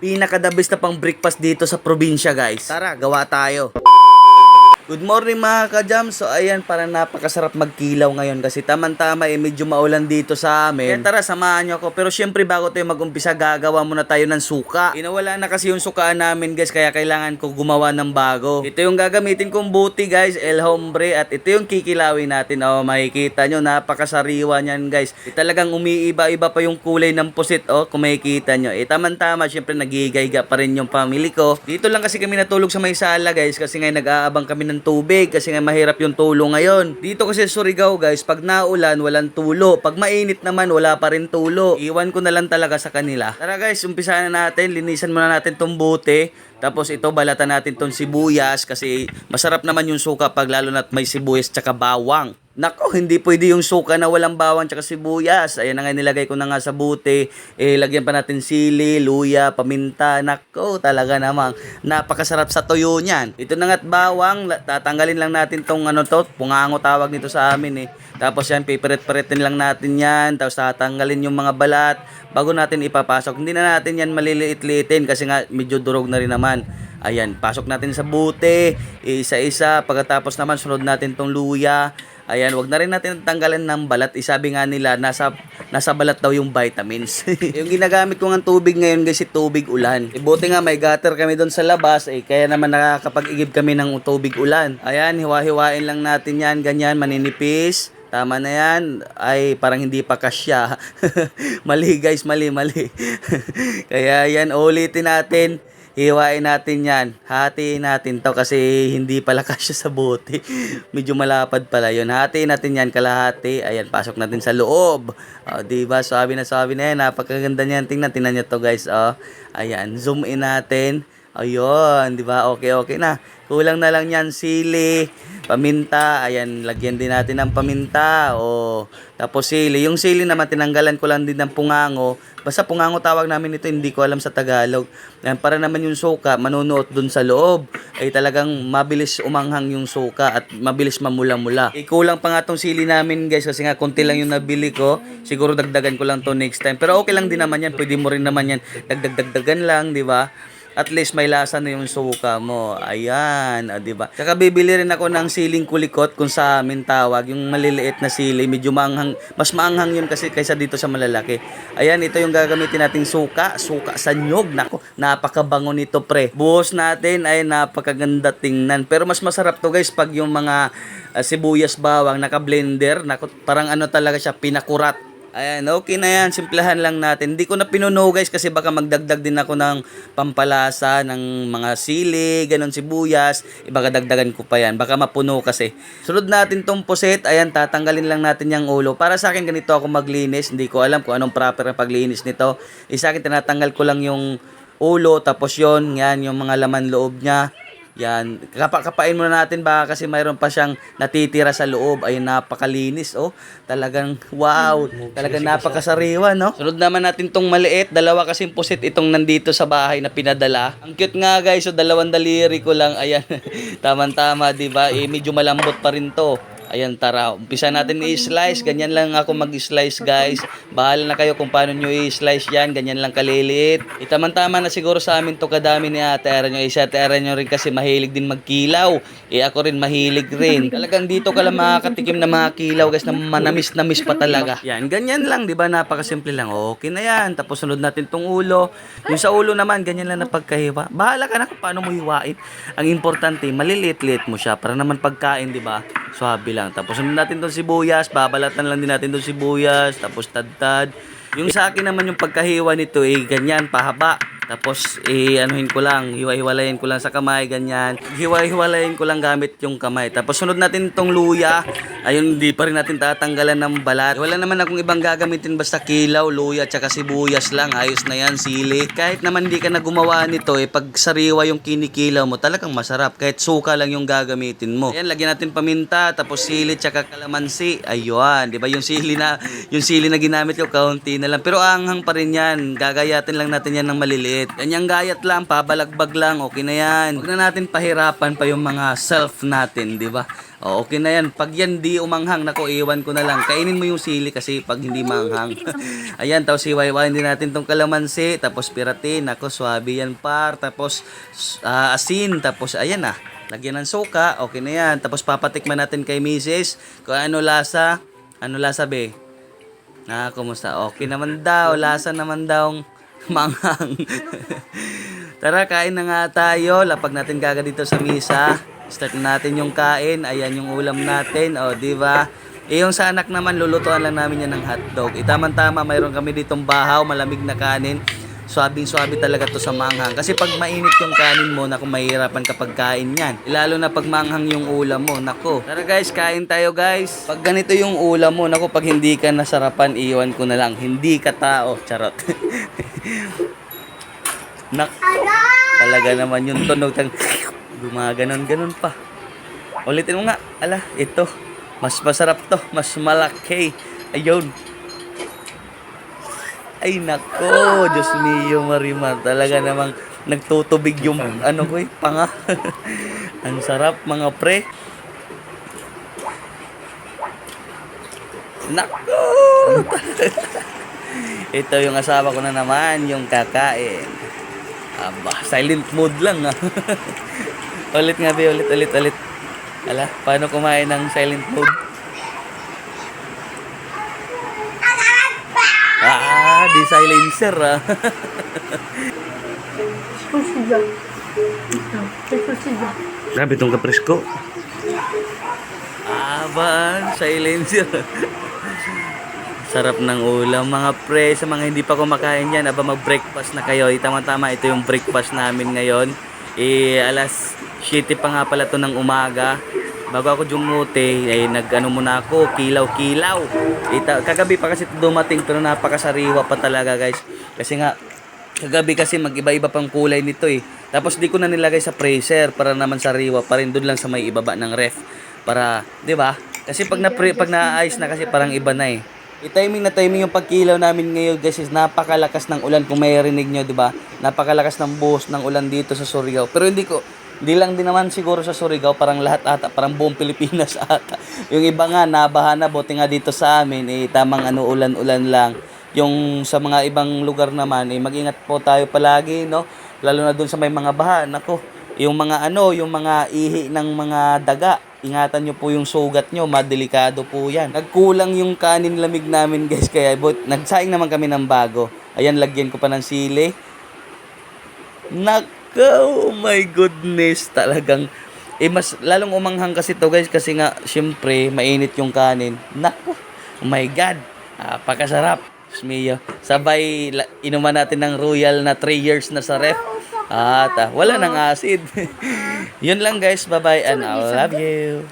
pinaka-the best na pang breakfast dito sa probinsya guys. Tara, gawa tayo. Good morning mga ka-jam. So ayan, parang napakasarap magkilaw ngayon kasi tamang-tama eh medyo maulan dito sa amin. Kaya tara, samahan nyo ako. Pero syempre bago tayo mag-umpisa, gagawa muna tayo ng suka. Inawala na kasi yung sukaan namin guys, kaya kailangan ko gumawa ng bago. Ito yung gagamitin kong buti guys, El Hombre. At ito yung kikilawin natin. Oh, makikita nyo, napakasariwa niyan guys. Eh, talagang umiiba-iba pa yung kulay ng pusit. Oh, kung makikita nyo. Eh, tamang-tama, syempre nagigayga pa rin yung family ko. Dito lang kasi kami natulog sa may sala guys, kasi ngayon nag-aabang kami ng tubig kasi nga mahirap yung tulo ngayon. Dito kasi sa Surigao guys, pag naulan, walang tulo. Pag mainit naman, wala pa rin tulo. Iwan ko na lang talaga sa kanila. Tara guys, umpisa na natin. Linisan muna natin tong bote. Tapos ito, balatan natin tong sibuyas kasi masarap naman yung suka pag lalo na't may sibuyas tsaka bawang. Nako, hindi pwede yung suka na walang bawang tsaka sibuyas. Ayan na nga nilagay ko na nga sa buti. Eh, lagyan pa natin sili, luya, paminta. Nako, talaga namang napakasarap sa tuyo niyan. Ito na nga't bawang. Tatanggalin lang natin tong ano to. Pungango tawag nito sa amin eh. Tapos yan, pipirit-piritin lang natin yan. Tapos tatanggalin yung mga balat bago natin ipapasok. Hindi na natin yan maliliit-liitin kasi nga medyo durog na rin naman. Ayan, pasok natin sa buti, isa-isa. Pagkatapos naman, sunod natin tong luya. Ayan, wag na rin natin tanggalan ng balat. Isabi nga nila, nasa, nasa balat daw yung vitamins. yung ginagamit ko ng tubig ngayon guys, tubig ulan. E, buti nga may gutter kami doon sa labas, eh, kaya naman nakakapag-igib kami ng tubig ulan. Ayan, hiwa-hiwain lang natin yan, ganyan, maninipis. Tama na yan. Ay, parang hindi pa kasya. mali guys, mali, mali. Kaya yan, ulitin natin. Hiwain natin yan. Hatiin natin to kasi hindi pala kasya sa bote. Medyo malapad pala yun. Hatiin natin yan kalahati. Ayan, pasok natin sa loob. O, diba? Sabi na sabi na yan. Napakaganda niyan. Tingnan, tingnan nyo to guys. O, ayan, zoom in natin. Ayun, di ba? Okay, okay na. Kulang na lang yan sili, paminta. Ayan, lagyan din natin ng paminta. O, tapos sili. Yung sili naman, tinanggalan ko lang din ng pungango. Basta pungango tawag namin ito, hindi ko alam sa Tagalog. Yan, para naman yung suka, manunuot dun sa loob. Ay talagang mabilis umanghang yung suka at mabilis mamula-mula. Eh, kulang pa nga tong sili namin guys kasi nga konti lang yung nabili ko. Siguro dagdagan ko lang to next time. Pero okay lang din naman yan. Pwede mo rin naman yan. Dagdag-dagdagan lang, di ba? At least may lasa na yung suka mo. Ayan, ah, 'di ba? Saka rin ako ng siling kulikot kung sa amin tawag, yung maliliit na sili, medyo maanghang, mas maanghang yun kasi kaysa dito sa malalaki. Ayan, ito yung gagamitin nating suka, suka sa nyog. Nako, napakabango nito, pre. Buhos natin ay napakaganda tingnan. Pero mas masarap to, guys, pag yung mga ah, sibuyas bawang naka-blender, nako, parang ano talaga siya, pinakurat. Ayan, okay na yan. Simplahan lang natin. Hindi ko na pinuno guys kasi baka magdagdag din ako ng pampalasa ng mga sili, ganun sibuyas. Iba dagdagan ko pa yan. Baka mapuno kasi. Sunod natin tong puset. Ayan, tatanggalin lang natin yung ulo. Para sa akin ganito ako maglinis. Hindi ko alam kung anong proper na paglinis nito. Isa akin tinatanggal ko lang yung ulo. Tapos yon yan, yung mga laman loob niya. Yan, Kapa, kapain muna natin baka kasi mayroon pa siyang natitira sa loob. Ayun, napakalinis, oh. Talagang, wow. Talagang napakasariwa, no? Sunod naman natin tong maliit. Dalawa kasing pusit itong nandito sa bahay na pinadala. Ang cute nga, guys. So, dalawang daliri ko lang. Ayan, tamang-tama, di ba? Eh, medyo malambot pa rin to. Ayan, tara. Umpisa natin i-slice. Ganyan lang ako mag-slice, guys. Bahala na kayo kung paano nyo i-slice yan. Ganyan lang kaliliit. Itaman-tama na siguro sa amin to kadami ni ate Era nyo. Isa ate Era nyo rin kasi mahilig din magkilaw. Eh, ako rin mahilig rin. Talagang dito ka lang makakatikim na mga kilaw, guys, na manamis-namis pa talaga. Yan, ganyan lang, di ba? Napakasimple lang. Okay na yan. Tapos sunod natin tong ulo. Yung sa ulo naman, ganyan lang na pagkahiwa. Bahala ka na kung paano mo hiwain. Ang importante, maliliit-liit mo siya para naman pagkain, di ba? Swabe lang. Tapos natin tong sibuyas. Babalatan lang din natin tong sibuyas. Tapos tadtad. Yung sa akin naman yung pagkahiwa nito, eh, ganyan, pahaba. Tapos, eh, anuhin ko lang, hiwa-hiwalayin ko lang sa kamay, ganyan. Hiwa-hiwalayin ko lang gamit yung kamay. Tapos, sunod natin itong luya. Ayun, hindi pa rin natin tatanggalan ng balat. Wala naman akong ibang gagamitin basta kilaw, luya, tsaka sibuyas lang. Ayos na yan, sili. Kahit naman hindi ka na gumawa nito, eh, pag sariwa yung kinikilaw mo, talagang masarap. Kahit suka lang yung gagamitin mo. Ayan, lagyan natin paminta, tapos sili, tsaka kalamansi. Ayun, di ba? Yung sili na, yung sili na ginamit ko, kaunti na lang. Pero anghang pa rin yan. Gagayatin lang natin yan ng maliliit. Ulit. Kanyang gayat lang, pabalagbag lang, okay na yan. Huwag na natin pahirapan pa yung mga self natin, di ba? Okay na yan. Pag yan di umanghang, nako, iwan ko na lang. Kainin mo yung sili kasi pag hindi manghang. Ayan, tapos iwayway din natin tong kalamansi, tapos piratin, nako, swabe yan par, tapos ah, asin, tapos ayan na. Lagyan ng suka, okay na yan. Tapos papatikman natin kay Mrs. kung ano lasa. Ano lasa, be? Ah, kumusta? Okay naman daw. Lasa naman daw manghang. Tara, kain na nga tayo. Lapag natin kagad dito sa misa. Start na natin yung kain. Ayan yung ulam natin. O, di ba? Eh, yung sa anak naman, lulutuan lang namin yan ng hotdog. Itaman-tama, mayroon kami ditong bahaw, malamig na kanin. Swabing-swabe talaga to sa manghang. Kasi pag mainit yung kanin mo, naku, mahirapan kapag kain yan. Lalo na pag manghang yung ulam mo, naku. Tara guys, kain tayo guys. Pag ganito yung ulam mo, naku, pag hindi ka nasarapan, iwan ko na lang. Hindi ka tao. Charot. Nak. Talaga naman yung tunog. Tang, gumaganon-ganon pa. Ulitin mo nga. Ala, ito. Mas masarap to. Mas malaki. Ayun. Ay nako, Diyos mio Marimar. Talaga namang nagtutubig yung ano ko eh, panga. Ang sarap mga pre. Nako! Ito yung asawa ko na naman, yung kakain. Aba, silent mode lang ah. ulit nga be, ulit, ulit, ulit. Ala, paano kumain ng silent mode? Ah, di silencer ah. Grabe itong kapresko. Aban, silencer. Sarap ng ulam mga pre. Sa mga hindi pa kumakain yan, aba mag-breakfast na kayo. Tama-tama, ito yung breakfast namin ngayon. Eh, alas 7 pa nga pala to ng umaga. Bago ako jumuti, ay nag-ano muna ako, kilaw-kilaw. Ita, kagabi pa kasi dumating pero napakasariwa pa talaga guys. Kasi nga, Kagabi kasi mag-iba-iba pang kulay nito eh. Tapos di ko na nilagay sa freezer para naman sariwa pa rin doon lang sa may ibaba ng ref. Para, 'di ba? Kasi pag na pag na-ice na kasi parang iba na eh. I-timing na timing yung pagkilaw namin ngayon guys is napakalakas ng ulan kung may rinig nyo, di ba? Napakalakas ng buhos ng ulan dito sa Surigao. Pero hindi ko, hindi lang din naman siguro sa Surigao, parang lahat ata, parang buong Pilipinas ata. Yung iba nga, nabaha na, buti nga dito sa amin, eh, tamang ano, ulan-ulan lang. Yung sa mga ibang lugar naman, eh, mag-ingat po tayo palagi, no? Lalo na dun sa may mga baha, nako. Yung mga ano, yung mga ihi ng mga daga, ingatan nyo po yung sugat nyo, madelikado po yan. Nagkulang yung kanin lamig namin guys, kaya but, nagsaing naman kami ng bago. Ayan, lagyan ko pa ng sili. Nako, oh my goodness, talagang eh mas lalong umanghang kasi to guys kasi nga syempre mainit yung kanin. Nako, oh my god. Napakasarap. Smiyo. Sabay la- inuman natin ng royal na 3 years na sa ref. At ah, wala nang acid. Yun lang guys. Bye-bye and I love you.